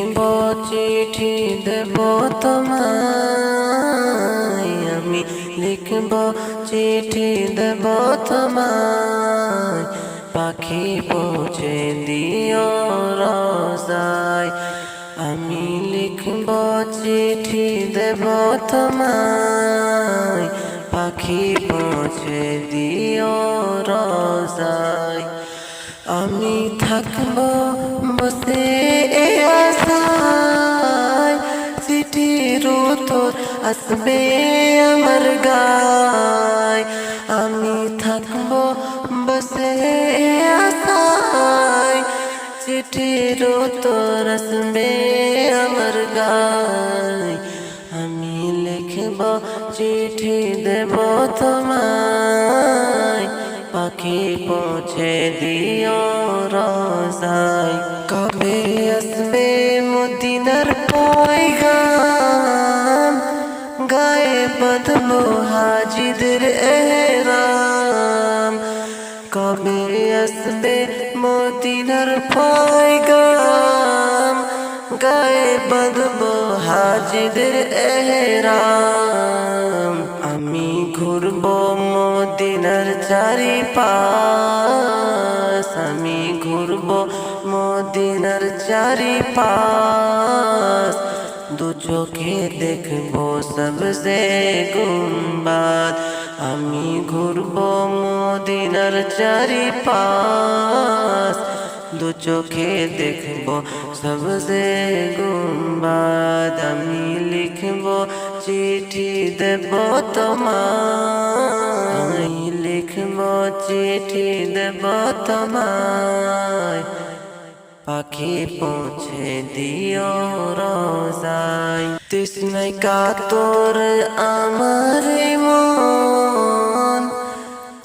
লিখব চিঠি দেব তোমায়। আমি লিখব চিঠি দেব তোমায়। পাখি পৌঁছে দিও রসায় আমি লিখব চিঠি দেব তোমায়। পাখি পৌঁছে দিও রসায় আমি থাকব বসে এ আসবে আমার গায় আমি থাকব বসে আশায় চিঠির উত্তর আসবে আমার গায় আমি লিখব চিঠি দেব তোমায় পাখি পৌঁছে দিও রোজাই কবে আসবে মদিনার পয়গাম গায়ে বদলো হাজিদের এহরাম কবে আসবে মদিনার পয়গাম গায়ে বদবো হাজিদের এহরাম আমি ঘুরব মদিনার চারি পাশ আমি ঘুরব মদিনার চারি পাশ দু চোখে দেখব সবসে গুম্বাদ। আমি ঘুরব মদিনার চারি পাশ দু চোখে দেখব সবসে গুম্বাদ। আমি লিখব চিঠি দেব তোমায়। লিখব চিঠি দেব তোমায়। পাখি পৌঁছে দিও রোজাই তৃষ্ণাই কাতর আমার মন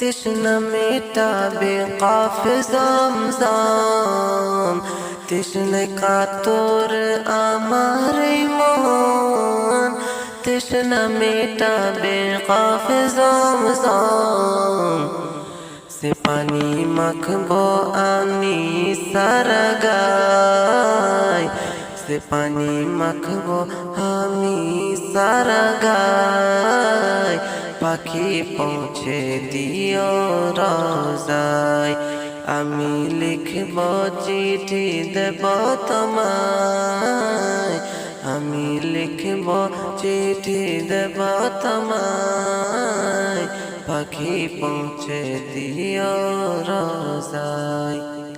তৃষ্ণা মেটাবে কাফ জমজম তৃষ্ণাই কাতর আমার মন তৃষ্ণা মেটাবে কাফ জমজম সে পানি মাখবো আমি সারা সে পানি মাখবো আমি সারা পাখি পৌঁছে দিও রোজায় আমি লিখব চিঠি দেব তোমায় আমি লিখব চিঠি দেব তোমায় পাখি পৌঁছে দিও রোজায়।